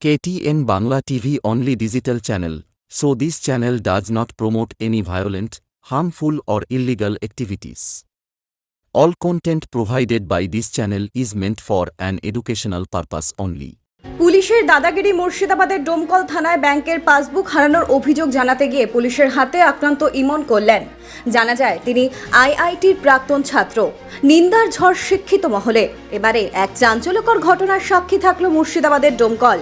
KTN Bangla TV only digital channel, so this channel does not promote any violent, harmful or illegal activities. All content provided by this channel is meant for an educational purpose only. পুলিশের দাদাগিরি মুর্শিদাবাদের ডোমকল থানায় ব্যাংকের passbook হারানোর অভিযোগ জানাতে গিয়ে পুলিশের হাতে আক্রান্ত ইমন করলেন জানা যায়, তিনি আইআইটির প্রাক্তন ছাত্র। নিন্দার ঝড় শিক্ষিত মহলে। এবারে এক চাঞ্চল্যকর ঘটনার সাক্ষী থাকল মুর্শিদাবাদের ডোমকল।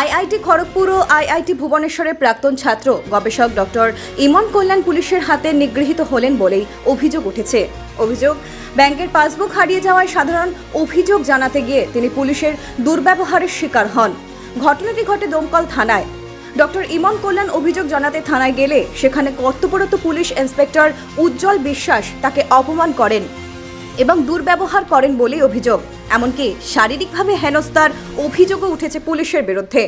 আইআইটি খড়গপুর ও আইআইটি ভুবনেশ্বরের প্রাক্তন ছাত্র। গবেষক ডক্টর ইমন কল্যাণ পুলিশের হাতে নিগৃহীত হলেন বলেই অভিযোগ উঠেছে। অভিযোগ, ব্যাংকের পাসবুক হারিয়ে যাওয়ায় সাধারণ অভিযোগ জানাতে গিয়ে তিনি পুলিশের দুর্ব্যবহারের শিকার হন। ঘটনাটি ঘটে দমকল থানায়। ডক্টর ইমন কল্যাণ অভিযোগ জানাতে থানায় গেলে সেখানে কর্তব্যরত পুলিশ ইন্সপেক্টর উজ্জ্বল বিশ্বাস তাকে অপমান করেন এবং দুর্ব্যবহার করেন বলেই অভিযোগ। এমনকি শারীরিকভাবে হেনস্থার অভিযোগও উঠেছে পুলিশের বিরুদ্ধে।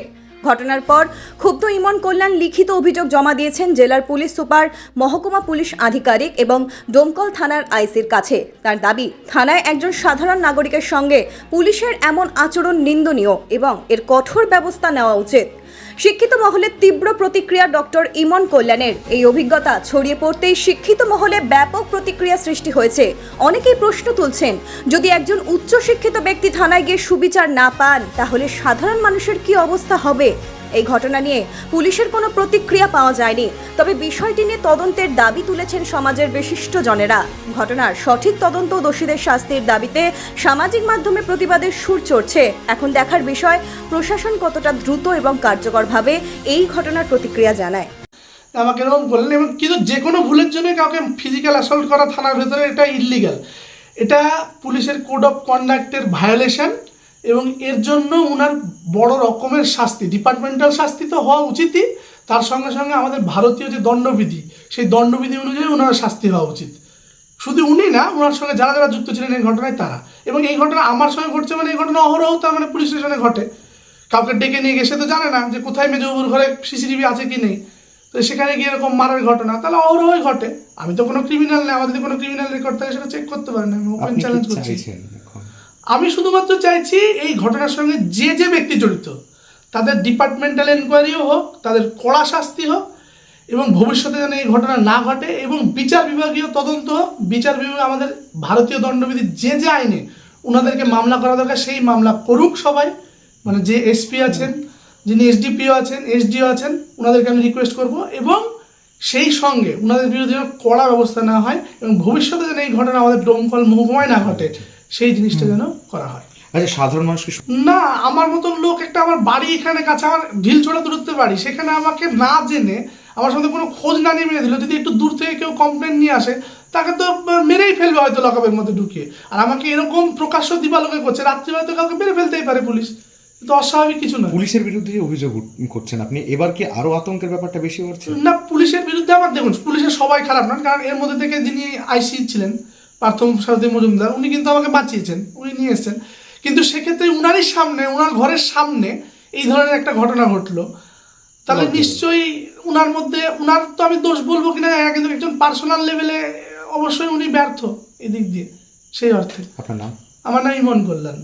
ঘটনার পর ক্ষুব্ধ ইমন কল্যাণ লিখিত অভিযোগ জমা দিয়েছেন জেলার পুলিশ সুপার, মহকুমা পুলিশ আধিকারিক এবং ডোমকল থানার আইসির কাছে। তার দাবি, থানায় একজন সাধারণ নাগরিকের সঙ্গে পুলিশের এমন আচরণ নিন্দনীয় এবং এর কঠোর ব্যবস্থা নেওয়া উচিত। শিক্ষিত মহলে তীব্র প্রতিক্রিয়া ডক্টর ইমন কল্যাণের। এই অভিজ্ঞতা ছড়িয়ে পড়তেই শিক্ষিত মহলে ব্যাপক প্রতিক্রিয়া সৃষ্টি হয়েছে। অনেকেই প্রশ্ন তুলছেন, যদি একজন উচ্চশিক্ষিত ব্যক্তি থানায় গিয়ে সুবিচার না পান, তাহলে সাধারণ মানুষের কি অবস্থা হবে? এই ঘটনা নিয়ে পুলিশের কোনো প্রতিক্রিয়া পাওয়া যায়নি। তবে বিষয়টি নিয়ে তদন্তের দাবি তুলেছেন সমাজের বিশিষ্ট জনেরা ঘটনার সঠিক তদন্ত দোষীদের শাস্তির দাবিতে সামাজিক মাধ্যমে প্রতিবাদের সুর চড়ছে। এখন দেখার বিষয়, প্রশাসন কতটা দ্রুত এবং কার্যকরভাবে এই ঘটনার প্রতিক্রিয়া জানায়। আমাকে এরকম বললেন এবং কিন্তু যে কোনো ভুলের জন্য কাউকে ফিজিক্যাল অ্যাসল্ট করা থানার ভেতরে এটা ইললিগাল এটা পুলিশের কোড অফ কন্ডাক্টের ভায়োলেশন এবং এর জন্য ওনার বড় রকমের শাস্তি ডিপার্টমেন্টাল শাস্তি তো হওয়া উচিতই তার সঙ্গে সঙ্গে আমাদের ভারতীয় যে দণ্ডবিধি সেই দণ্ডবিধি অনুযায়ী ওনার শাস্তি হওয়া উচিত। শুধু উনি না ওনার সঙ্গে যারা যারা যুক্ত ছিলেন এই ঘটনায় তারা। এবং এই ঘটনা আমার সঙ্গে ঘটছে মানে এই ঘটনা অহরহ তার মানে পুলিশ স্টেশনে ঘটে। কাউকে ডেকে নিয়ে সে তো জানে না যে কোথায় মেজবাবুর ঘরে সিসিটিভি আছে কি নেই। তো সেখানে গিয়ে এরকম মারার ঘটনা তাহলে অহরহই ঘটে। আমি তো কোনো ক্রিমিনাল নেই আমাদের কোনো ক্রিমিনাল রেকর্ড থাকে সেটা চেক করতে পারেন আমি ওপেন চ্যালেঞ্জ করছি। আমি শুধুমাত্র চাইছি এই ঘটনার সঙ্গে যে যে ব্যক্তি জড়িত, তাদের ডিপার্টমেন্টাল এনকোয়ারিও হোক, তাদের কড়া শাস্তি হোক এবং ভবিষ্যতে যেন এই ঘটনা না ঘটে এবং বিচার বিভাগীয় তদন্ত হোক, বিচার বিভাগ আমাদের ভারতীয় দণ্ডবিধি যে যে আইনে ওনাদেরকে মামলা করা দরকার, সেই মামলা করুক সবাই। মানে যে এসপি আছেন, যিনি এসডিপিও আছেন এসডিও আছেন ওনাদেরকে আমি রিকোয়েস্ট করব এবং সেই সঙ্গে ওনাদের বিরুদ্ধে কড়া ব্যবস্থা না হয় এবং ভবিষ্যতে যেন এই ঘটনা আমাদের ডোমকল মহকুমায় না ঘটে। সেই জিনিসটা যেন করা হয়। আচ্ছা সাধারণ মানুষকে না আমার মতন লোক একটা আমার বাড়ি এখানে কাছে আমার ঢিল ছোড়া দূরত্বে বাড়ি সেখানে আমাকে না জেনে আমার সাথে কোনো খোঁজ না নিয়ে মেরে দিল। যদি একটু দূর থেকে কেউ কমপ্লেন নিয়ে আসে তাকে তো মেরেই ফেলবে হয়তো লকআপের মধ্যে ঢুকিয়ে। আর আমাকে এরকম প্রকাশ্য দিবালোকে করছে রাত্রি হয়তো কাউকে মেরে ফেলতেই পারে পুলিশ। কিন্তু অস্বাভাবিক কিছু নয়। পুলিশের বিরুদ্ধে অভিযোগ করছেন আপনি এবার কি আরও আতঙ্কের ব্যাপারটা বেশি বাড়ছে? না পুলিশের বিরুদ্ধে আমার দেখুন পুলিশের সবাই খারাপ নন কারণ এর মধ্যে থেকে যিনি আইসি ছিলেন পার্থম সারথী মজুমদার উনি কিন্তু আমাকে বাঁচিয়েছেন উনি নিয়ে এসছেন। কিন্তু সেক্ষেত্রে উনারই সামনে উনার ঘরের সামনে এই ধরনের একটা ঘটনা ঘটলো। তাহলে নিশ্চয়ই উনার মধ্যে উনার তো আমি দোষ বলব কিনা জানি না, কিন্তু একজন পার্সোনাল লেভেলে অবশ্যই উনি ব্যর্থ এদিক দিয়ে সেই অর্থে। আপনার নাম? আমার নাম ইমন কল্যাণ।